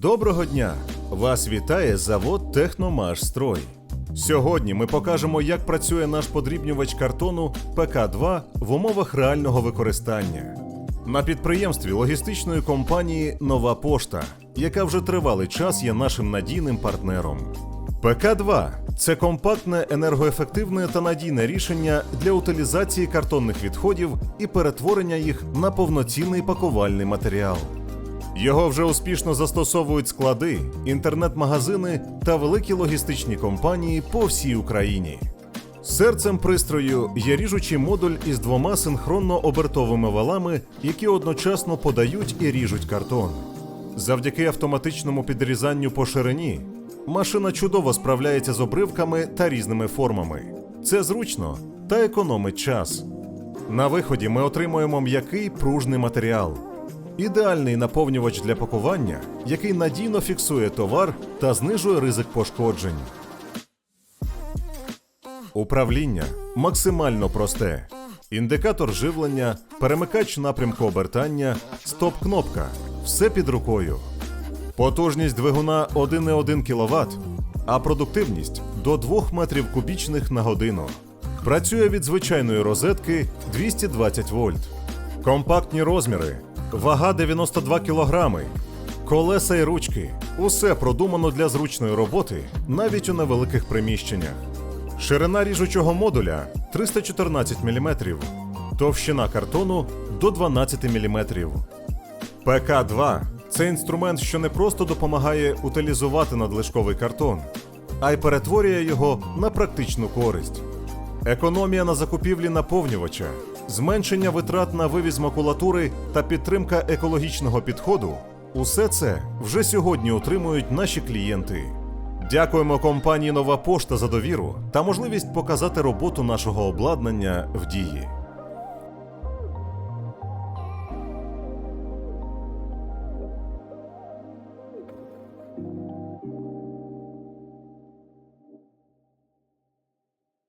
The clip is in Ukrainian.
Доброго дня! Вас вітає завод Техномашстрой. Сьогодні ми покажемо, як працює наш подрібнювач картону ПК-2 в умовах реального використання. На підприємстві логістичної компанії Нова Пошта, яка вже тривалий час є нашим надійним партнером. ПК-2 це компактне, енергоефективне та надійне рішення для утилізації картонних відходів і перетворення їх на повноцінний пакувальний матеріал. Його вже успішно застосовують склади, інтернет-магазини та великі логістичні компанії по всій Україні. Серцем пристрою є ріжучий модуль із двома синхронно обертовими валами, які одночасно подають і ріжуть картон. Завдяки автоматичному підрізанню по ширині машина чудово справляється з обривками та різними формами. Це зручно та економить час. На виході ми отримуємо м'який пружний матеріал. Ідеальний наповнювач для пакування, який надійно фіксує товар та знижує ризик пошкоджень. Управління максимально просте. Індикатор живлення, перемикач напрямку обертання, стоп-кнопка. Все під рукою. Потужність двигуна 1,1 кВт, а продуктивність до 2 метрів кубічних на годину. Працює від звичайної розетки 220 вольт. Компактні розміри, вага 92 кг, колеса і ручки. Усе продумано для зручної роботи навіть у невеликих приміщеннях. Ширина ріжучого модуля 314 мм, товщина картону до 12 мм. ПК-2 це інструмент, що не просто допомагає утилізувати надлишковий картон, а й перетворює його на практичну користь. Економія на закупівлі наповнювача, зменшення витрат на вивіз макулатури та підтримка екологічного підходу усе це вже сьогодні отримують наші клієнти. Дякуємо компанії Нова Пошта за довіру та можливість показати роботу нашого обладнання в дії.